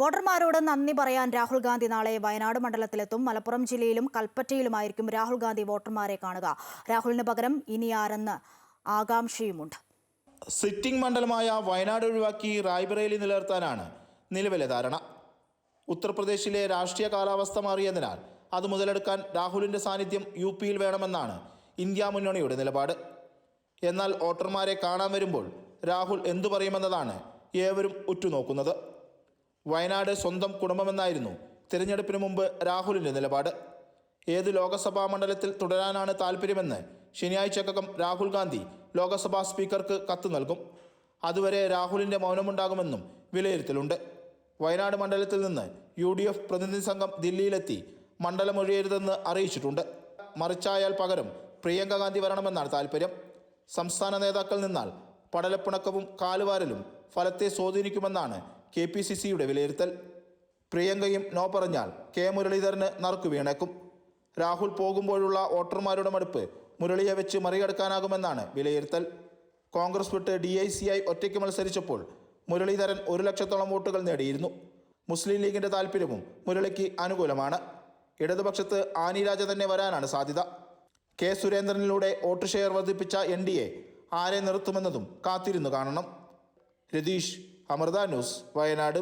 വോട്ടർമാരോട് നന്ദി പറയാൻ രാഹുൽ ഗാന്ധി നാളെ വയനാട് മണ്ഡലത്തിലെത്തും. മലപ്പുറം ജില്ലയിലും കൽപ്പറ്റയിലുമായിരിക്കും രാഹുൽ ഗാന്ധി വോട്ടർമാരെ കാണുക. രാഹുലിന് പകരം ഇനി ആരെന്ന് ആകാംക്ഷയുമുണ്ട്. സിറ്റിംഗ് മണ്ഡലമായ വയനാട് ഒഴിവാക്കി റായ്ബറേലി നിലനിർത്താനാണ് നിലവിലെ ധാരണ. ഉത്തർപ്രദേശിലെ രാഷ്ട്രീയ കാലാവസ്ഥ മാറിയതിനാൽ അത് മുതലെടുക്കാൻ രാഹുലിന്റെ സാന്നിധ്യം യു പിയിൽ വേണമെന്നാണ് ഇന്ത്യ മുന്നണിയുടെ നിലപാട്. എന്നാൽ വോട്ടർമാരെ കാണാൻ വരുമ്പോൾ രാഹുൽ എന്തു പറയുമെന്നതാണ് ഏവരും ഉറ്റുനോക്കുന്നത്. വയനാട് സ്വന്തം കുടുംബമെന്നായിരുന്നു. തിരഞ്ഞെടുപ്പിന് മുമ്പ് രാഹുലിന്റെ നിലപാട്. ഏത് ലോക്സഭാ മണ്ഡലത്തിൽ തുടരാനാണ് താല്പര്യമെന്ന് ശനിയാഴ്ചക്കകം രാഹുൽ ഗാന്ധി ലോക്സഭാ സ്പീക്കർക്ക് കത്ത് നൽകും. അതുവരെ രാഹുലിന്റെ മൗനമുണ്ടാകുമെന്നും വിലയിരുത്തലുണ്ട്. വയനാട് മണ്ഡലത്തിൽ നിന്ന് യു ഡി എഫ് പ്രതിനിധി സംഘം ദില്ലിയിലെത്തി മണ്ഡലമൊഴിയരുതെന്ന് അറിയിച്ചിട്ടുണ്ട്. മറിച്ചായാൽ പകരം പ്രിയങ്ക ഗാന്ധി വരണമെന്നാണ് താല്പര്യം. സംസ്ഥാന നേതാക്കൾ നിന്നാൽ പടലപ്പിണക്കവും കാലുവാരലും ഫലത്തെ സ്വാധീനിക്കുമെന്നാണ് കെ പി സി സിയുടെ വിലയിരുത്തൽ. പ്രിയങ്കയും നോ പറഞ്ഞാൽ കെ മുരളീധരന് നറുക്കു വീണേക്കും. രാഹുൽ പോകുമ്പോഴുള്ള വോട്ടർമാരുടെ മടുപ്പ് മുരളിയെ വെച്ച് മറികടക്കാനാകുമെന്നാണ് വിലയിരുത്തൽ. കോൺഗ്രസ് വിട്ട് ഡി ഐ സി ഐ ഒറ്റയ്ക്ക് മത്സരിച്ചപ്പോൾ മുരളീധരൻ ഒരു ലക്ഷത്തോളം വോട്ടുകൾ നേടിയിരുന്നു. മുസ്ലിം ലീഗിന്റെ താല്പര്യവും മുരളിക്ക് അനുകൂലമാണ്. ഇടതുപക്ഷത്ത് ആനി രാജ തന്നെ വരാനാണ് സാധ്യത. കെ സുരേന്ദ്രനിലൂടെ വോട്ട് ഷെയർ വർദ്ധിപ്പിച്ച എൻ ഡി എ ആരെ നിർത്തുമെന്നതും കാത്തിരുന്നു കാണണം. രതീഷ് അമൃത ന്യൂസ് വയനാട്.